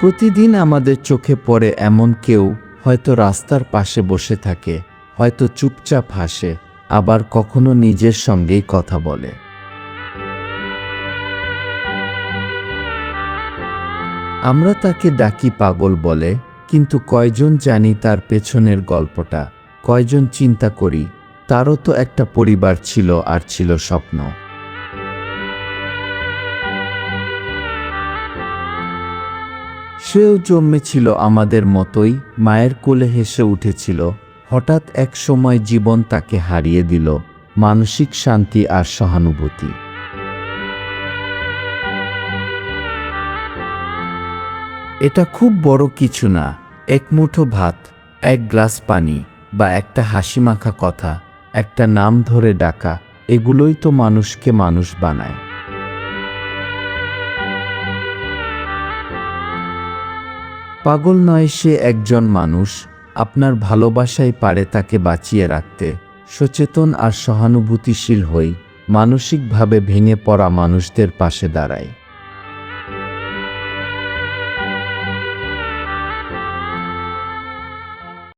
প্রতিদিন আমাদের চোখে পড়ে এমন কেউ হয়তো রাস্তার পাশে বসে থাকে, হয়তো চুপচাপ হাসে, আবার কখনো নিজের সঙ্গেই কথা বলে। আমরা তাকে ডাকি পাগল বলে, কিন্তু কয়জন জানি তার পেছনের গল্পটা, কয়জন চিন্তা করি, তারও তো একটা পরিবার ছিল আর ছিল স্বপ্ন। সেও জন্মেছিল আমাদের মতোই, মায়ের কোলে হেসে উঠেছিল। হঠাৎ এক সময় জীবন তাকে হারিয়ে দিল, মানসিক শান্তি আর সহানুভূতি। এটা খুব বড় কিছু না, এক মুঠো ভাত, এক গ্লাস পানি, বা একটা হাসি মাখা কথা, একটা নাম ধরে ডাকা, এগুলোই তো মানুষকে মানুষ বানায়। পাগল নয় সে একজন মানুষ, আপনার ভালোবাসাই পারে তাকে বাঁচিয়ে রাখতে। সচেতন আর সহানুভূতিশীল হই, মানসিকভাবে ভেঙে পড়া মানুষদের পাশে দাঁড়ায়।